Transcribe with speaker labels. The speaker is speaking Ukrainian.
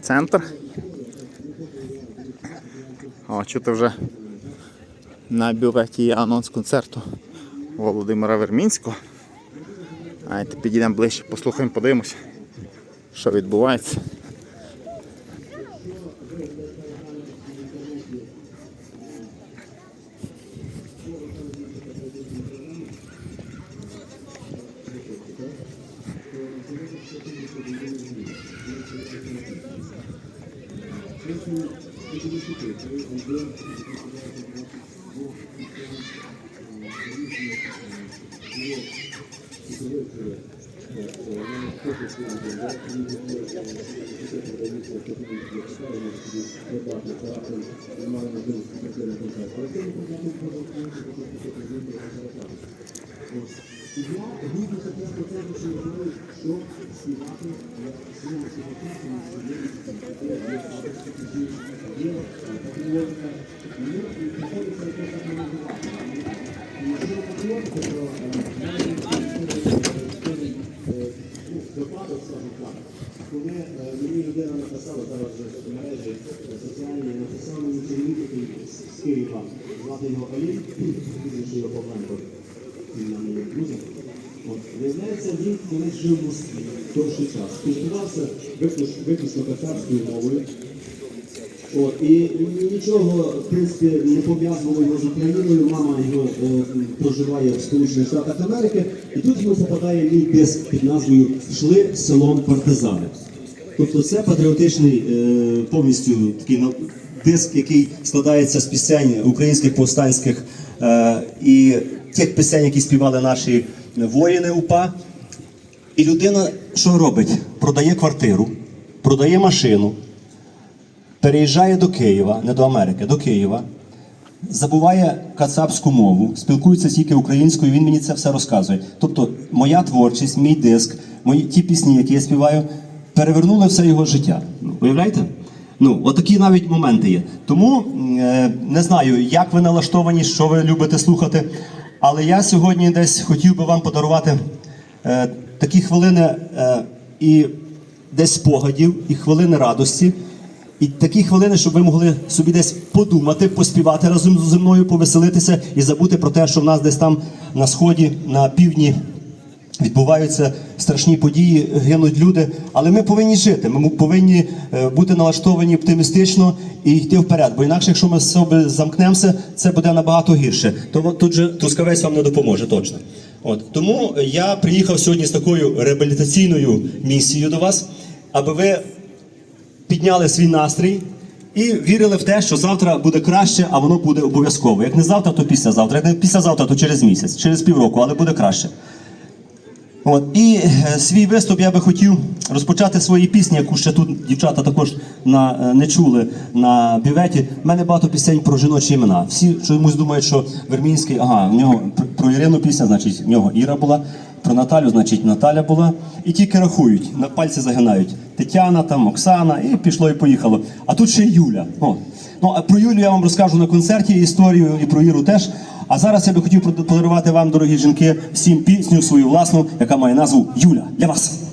Speaker 1: Центр. О, чути вже на бюветі є анонс концерту Володимира Вермінського. Давайте підійдемо ближче, послухаємо, подивимося, що відбувається.
Speaker 2: Випадок, скажімо так, коли мені людина написала зараз в мережі соціальні, написав мені чоловік який з- Києва. От, Виявляється, він колись жив в Москві довший час, спілкувався виключно, татарською мовою. От, і нічого, в принципі, не пов'язувало його з Україною. Мама його е, проживає в Сполучених Штатах Америки, і тут йому попадає мій диск під назвою Шли селом партизани. Тобто це патріотичний е, повністю такий на- диск, який складається з пісень українських повстанських е, і тих пісень, які співали наші воїни УПА. І людина що робить? Продає квартиру, продає машину переїжджає до Києва, не до Америки, до Києва, забуває кацапську мову, спілкується тільки українською, він мені це все розказує. Тобто, моя творчість, мій диск, мої ті пісні, які я співаю, перевернули все його життя. Уявляєте? Ну, отакі навіть моменти є. Тому е, не знаю, як ви налаштовані, що ви любите слухати. Але я сьогодні десь хотів би вам подарувати е, такі хвилини е, і десь спогадів, і хвилини радості. І такі хвилини, щоб ви могли собі десь подумати, поспівати разом зі мною, повеселитися і забути про те, що в нас десь там на сході, на півдні відбуваються страшні події, гинуть люди. Але ми повинні жити. Ми повинні е, бути налаштовані оптимістично і йти вперед. Бо інакше, якщо ми собі замкнемося, це буде набагато гірше. То тут же трускавець вам не допоможе точно. От тому я приїхав сьогодні з такою реабілітаційною місією до вас, аби ви підняли свій настрій і вірили в те, що завтра буде краще, а воно буде обов'язково. Як не завтра, то післязавтра. Як не післязавтра, то через місяць, через півроку, але буде краще. От і е, свій виступ я би хотів розпочати свої пісні, яку ще тут дівчата також на е, не чули на бюветі. У мене багато пісень про жіночі імена. Всі чомусь думають, що Вермінський, ага, в нього про Ірину пісня, значить, в нього Іра була, про Наталю, значить, Наталя була. І тільки рахують, на пальці загинають. Тетяна, там, Оксана, і пішло і поїхало. А тут ще Юля. О. Ну а про Юлю я вам розкажу на концерті історію і про Іру теж. А зараз я би хотів подарувати вам, дорогі жінки, всім пісню свою власну, яка має назву Юля для вас.